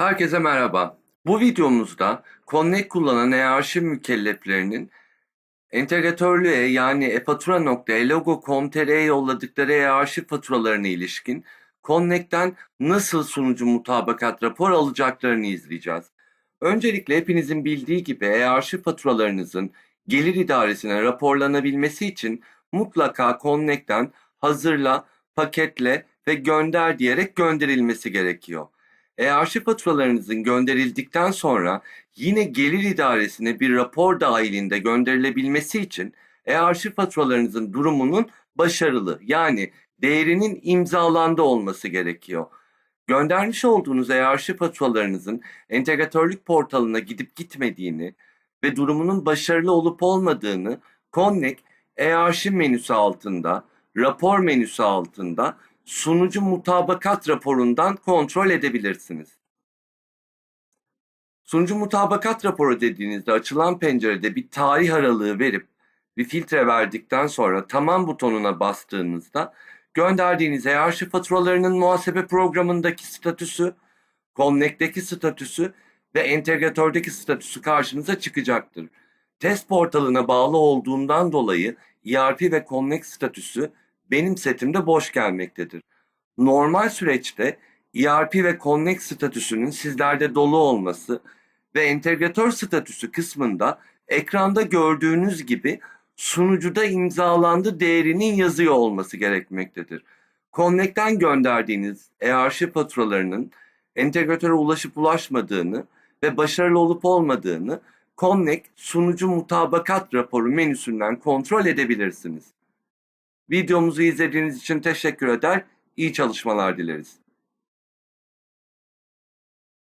Herkese merhaba. Bu videomuzda Connect kullanan e-arşiv mükelleflerinin entegratörlüğe yani e-fatura.elogo.com.tr'ye yolladıkları e-arşiv faturalarına ilişkin Connect'ten nasıl sunucu mutabakat rapor alacaklarını izleyeceğiz. Öncelikle hepinizin bildiği gibi e-arşiv faturalarınızın gelir idaresine raporlanabilmesi için mutlaka Connect'ten hazırla, paketle ve gönder diyerek gönderilmesi gerekiyor. E-arşiv faturalarınızın gönderildikten sonra yine gelir idaresine bir rapor dahilinde gönderilebilmesi için e-arşiv faturalarınızın durumunun başarılı yani değerinin imzalandı olması gerekiyor. Göndermiş olduğunuz e-arşiv faturalarınızın entegratörlük portalına gidip gitmediğini ve durumunun başarılı olup olmadığını Connect e-arşiv menüsü altında, rapor menüsü altında sunucu mutabakat raporundan kontrol edebilirsiniz. Sunucu mutabakat raporu dediğinizde açılan pencerede bir tarih aralığı verip bir filtre verdikten sonra tamam butonuna bastığınızda gönderdiğiniz e-arşiv faturalarının muhasebe programındaki statüsü, Connect'teki statüsü ve entegratördeki statüsü karşınıza çıkacaktır. Test portalına bağlı olduğundan dolayı ERP ve Connect statüsü benim setimde boş gelmektedir. Normal süreçte ERP ve Connect statüsünün sizlerde dolu olması ve entegratör statüsü kısmında ekranda gördüğünüz gibi sunucuda imzalandı değerinin yazıyor olması gerekmektedir. Connect'ten gönderdiğiniz e-arşiv faturalarının entegratöre ulaşıp ulaşmadığını ve başarılı olup olmadığını Connect sunucu mutabakat raporu menüsünden kontrol edebilirsiniz. Videomuzu izlediğiniz için teşekkür eder, iyi çalışmalar dileriz.